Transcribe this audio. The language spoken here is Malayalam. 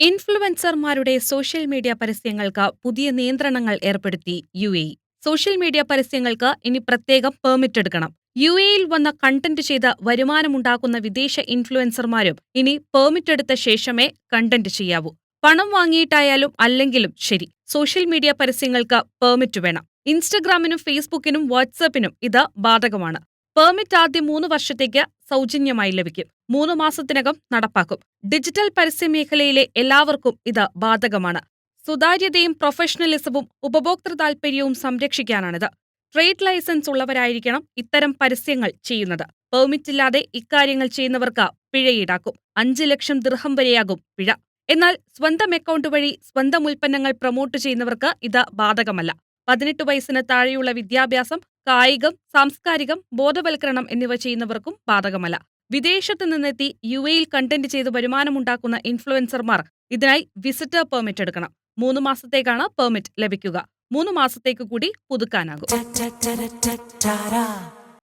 ഇൻഫ്ലുവൻസർമാരുടെ സോഷ്യൽ മീഡിയ പരസ്യങ്ങൾക്ക് പുതിയ നിയന്ത്രണങ്ങൾ ഏർപ്പെടുത്തി യു എ സോഷ്യൽ മീഡിയ പരസ്യങ്ങൾക്ക് ഇനി പ്രത്യേകം പെർമിറ്റ് എടുക്കണം. യു എയിൽ വന്ന് കണ്ടന്റ് ചെയ്ത് വരുമാനമുണ്ടാക്കുന്ന വിദേശ ഇൻഫ്ലുവൻസർമാരും ഇനി പെർമിറ്റ് എടുത്ത ശേഷമേ കണ്ടന്റ് ചെയ്യാവൂ. പണം വാങ്ങിയിട്ടായാലും അല്ലെങ്കിലും ശരി സോഷ്യൽ മീഡിയ പരസ്യങ്ങൾക്ക് പെർമിറ്റ് വേണം. ഇൻസ്റ്റഗ്രാമിനും ഫേസ്ബുക്കിനും വാട്സാപ്പിനും ഇത് ബാധകമാണ്. പെർമിറ്റ് ആദ്യ മൂന്ന് വർഷത്തേക്ക് സൗജന്യമായി ലഭിക്കും. മൂന്ന് മാസത്തിനകം നടപ്പാക്കും. ഡിജിറ്റൽ പരസ്യ മേഖലയിലെ എല്ലാവർക്കും ഇത് ബാധകമാണ്. സുതാര്യതയും പ്രൊഫഷണലിസവും ഉപഭോക്തൃ താൽപര്യവും സംരക്ഷിക്കാനാണിത്. ട്രേഡ് ലൈസൻസ് ഉള്ളവരായിരിക്കണം ഇത്തരം പരസ്യങ്ങൾ ചെയ്യുന്നത്. പെർമിറ്റ് ഇല്ലാതെ ഇക്കാര്യങ്ങൾ ചെയ്യുന്നവർക്ക് പിഴയീടാക്കും. അഞ്ച് ലക്ഷം ദൃഹം വരെയാകും പിഴ. എന്നാൽ സ്വന്തം അക്കൗണ്ട് വഴി സ്വന്തം ഉൽപ്പന്നങ്ങൾ പ്രൊമോട്ട് ചെയ്യുന്നവർക്ക് ഇത് ബാധകമല്ല. പതിനെട്ട് വയസ്സിന് താഴെയുള്ള വിദ്യാഭ്യാസം, കായികം, സാംസ്കാരികം, ബോധവൽക്കരണം എന്നിവ ചെയ്യുന്നവർക്കും ബാധകമല്ല. വിദേശത്ത് നിന്നെത്തി യു എയിൽ കണ്ടന്റ് ചെയ്ത് വരുമാനമുണ്ടാക്കുന്ന ഇൻഫ്ലുവൻസർമാർ ഇതിനായി വിസിറ്റർ പെർമിറ്റ് എടുക്കണം. മൂന്ന് മാസത്തേക്കാണ് പെർമിറ്റ് ലഭിക്കുക. മൂന്ന് മാസത്തേക്ക് കൂടി പുതുക്കാനാകും.